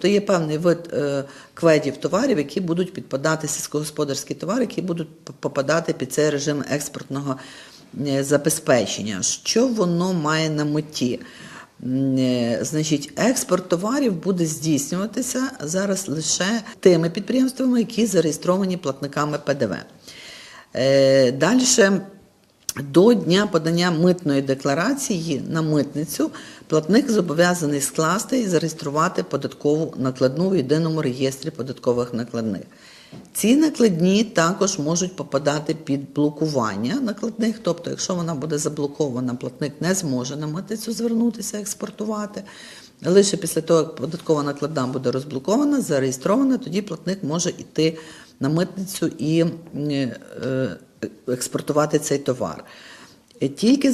То є певний вид е, кведів товарів, які будуть підпадати сільськогосподарські товари, які будуть попадати під цей режим експортного е, забезпечення. Що воно має на меті? Е, Значить, експорт товарів буде здійснюватися зараз лише тими підприємствами, які зареєстровані платниками ПДВ. Далі до дня подання митної декларації на митницю платник зобов'язаний скласти і зареєструвати податкову накладну в єдиному реєстрі податкових накладних. Ці накладні також можуть попадати під блокування накладних, тобто, якщо вона буде заблокована, платник не зможе на митницю звернутися, експортувати. Лише після того, як податкова накладна буде розблокована, зареєстрована, тоді платник може йти на митницю і е, е, експортувати цей товар. Е, Тільки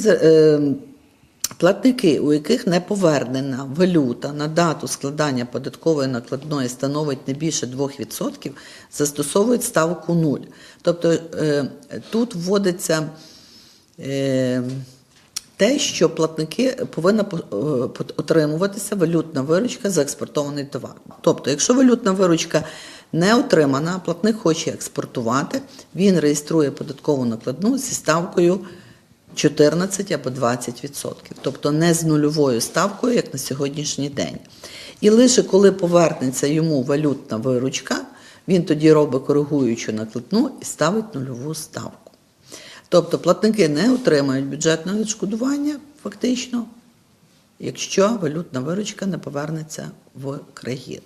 платники, у яких не повернена валюта на дату складання податкової накладної становить не більше 2%, застосовують ставку 0. Тобто тут вводиться те, що платники повинна по- отримуватися валютна виручка за експортований товар. Тобто, якщо валютна виручка не отримана, платник хоче експортувати, він реєструє податкову накладну зі ставкою 14 або 20%, тобто не з нульовою ставкою, як на сьогоднішній день. І лише коли повернеться йому валютна виручка, він тоді робить коригуючу накладну і ставить нульову ставку. Тобто платники не отримають бюджетного відшкодування фактично, якщо валютна виручка не повернеться в країну.